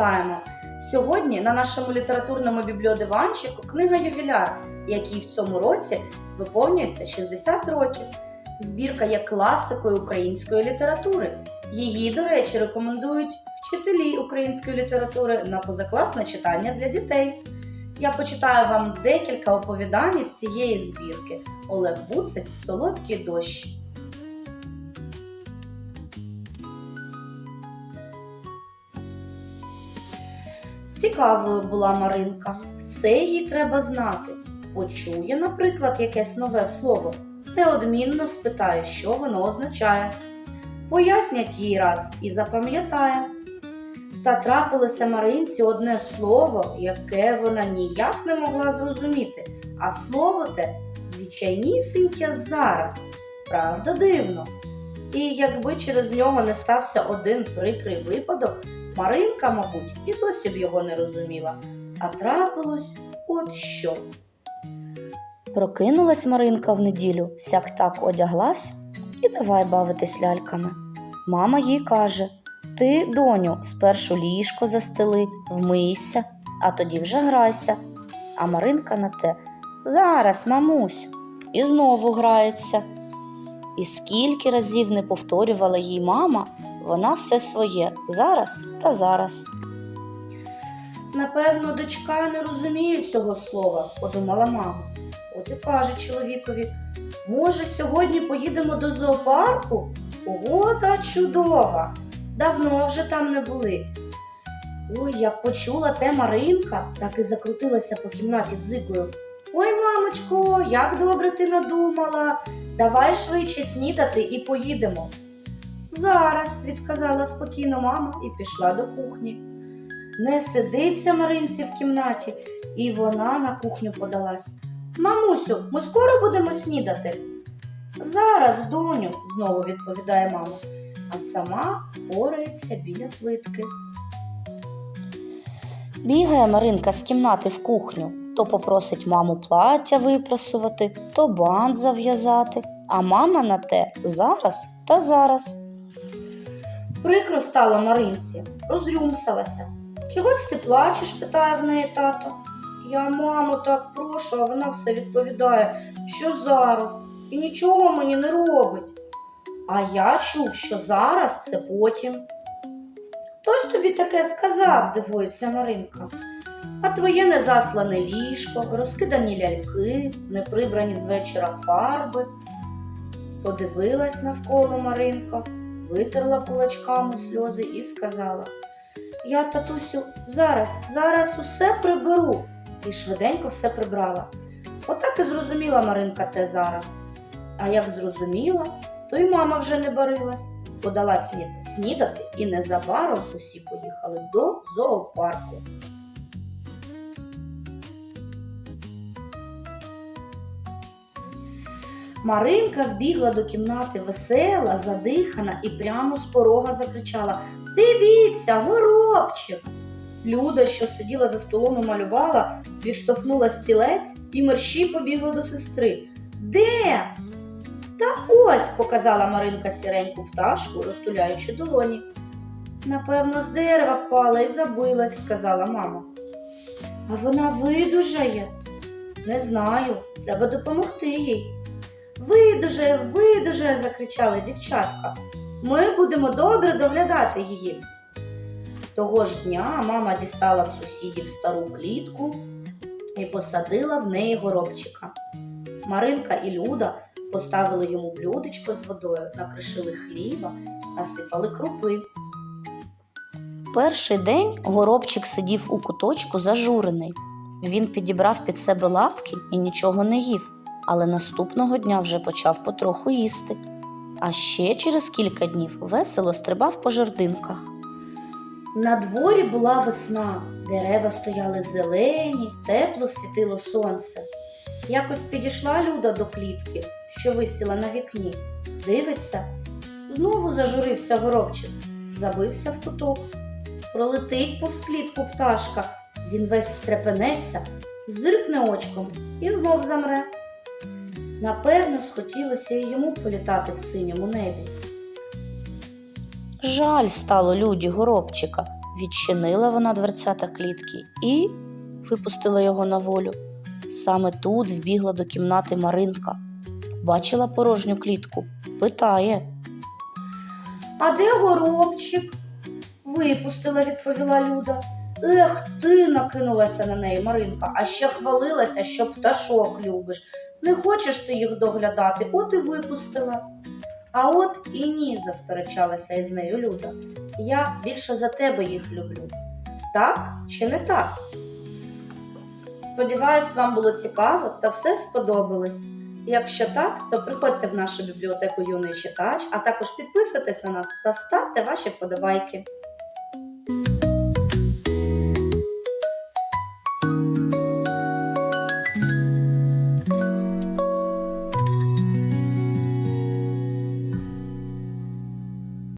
вітаємо! Сьогодні на нашому літературному бібліодиванчику книга Ювіляр, якій в цьому році виповнюється 60 років. Збірка є класикою української літератури. Її, до речі, рекомендують вчителі української літератури на позакласне читання для дітей. Я почитаю вам декілька оповідань з цієї збірки. Олег Буцик Солодкий дощ. Цікавою була Маринка. Все їй треба знати. Почує, наприклад, якесь нове слово, неодмінно спитає, що воно означає. Пояснять їй раз і запам'ятає. Та трапилося Маринці одне слово, яке вона ніяк не могла зрозуміти, а слово те звичайнісіньке зараз. Правда, дивно. І якби через нього не стався один прикрий випадок, Маринка, мабуть, і досі б його не розуміла. А трапилось от що. Прокинулась Маринка в неділю, сяк так одяглась і давай бавитись ляльками. Мама їй каже: Ти, доню, спершу ліжко застели, вмийся, а тоді вже грайся. А Маринка на те Зараз, мамусь, і знову грається. І скільки разів не повторювала їй мама, вона все своє зараз та зараз. Напевно, дочка не розуміє цього слова, подумала мама. От і каже чоловікові, може, сьогодні поїдемо до зоопарку? Погода чудова. Давно вже там не були. Ой, як почула те Маринка, так і закрутилася по кімнаті дзикою. Ой, мамочко, як добре ти надумала. Давай швидше снідати і поїдемо. Зараз, відказала спокійно мама і пішла до кухні. Не сидиться Маринці в кімнаті, і вона на кухню подалась. Мамусю, ми скоро будемо снідати. Зараз, доню, знову відповідає мама, а сама порається біля плитки. Бігає Маринка з кімнати в кухню, то попросить маму плаття випрасувати, то бант зав'язати, а мама на те зараз та зараз. Прикро стало Маринці, розрюмсалася. Чого ти плачеш? питає в неї тато. Я маму так прошу, а вона все відповідає, що зараз, і нічого мені не робить. А я чув, що зараз це потім. Хто ж тобі таке сказав, дивується Маринка. А твоє незаслане ліжко, розкидані ляльки, неприбрані з вечора фарби. Подивилась навколо Маринка, витерла кулачками сльози і сказала Я, татусю, зараз, зараз усе приберу. І швиденько все прибрала. Отак і зрозуміла Маринка те зараз. А як зрозуміла, то й мама вже не барилась, подала слід снідати, і незабаром усі поїхали до зоопарку. Маринка вбігла до кімнати весела, задихана і прямо з порога закричала Дивіться, горобчик! Люда, що сиділа за столом і малювала, відштовхнула стілець і мерщій побігла до сестри. Де? Та ось, показала Маринка сіреньку пташку, розтуляючи долоні. Напевно, з дерева впала і забилась, сказала мама. А вона видужає? Не знаю, треба допомогти їй. Видужає, видужає, закричали дівчатка. Ми будемо добре доглядати її. Того ж дня мама дістала в сусідів стару клітку і посадила в неї горобчика. Маринка і Люда поставили йому блюдечко з водою, накришили хліба, насипали крупи. Перший день горобчик сидів у куточку зажурений. Він підібрав під себе лапки і нічого не їв, але наступного дня вже почав потроху їсти. А ще через кілька днів весело стрибав по жердинках. На дворі була весна, дерева стояли зелені, тепло світило сонце. Якось підійшла Люда до клітки, що висіла на вікні. Дивиться, знову зажурився горобчик, забився в куток. Пролетить повз клітку пташка, він весь стрепенеться, здиркне очком і знов замре. Напевно, схотілося і йому політати в синьому небі. Жаль стало люді горобчика. Відчинила вона дверцята клітки і випустила його на волю. Саме тут вбігла до кімнати Маринка. Бачила порожню клітку, питає. А де горобчик? Випустила, відповіла Люда. Ех, ти накинулася на неї, Маринка, а ще хвалилася, що пташок любиш. Не хочеш ти їх доглядати, от і випустила. А от і ні, засперечалася із нею Люда. Я більше за тебе їх люблю. Так чи не так? Сподіваюсь, вам було цікаво та все сподобалось. Якщо так, то приходьте в нашу бібліотеку юний читач, а також підписуйтесь на нас та ставте ваші вподобайки.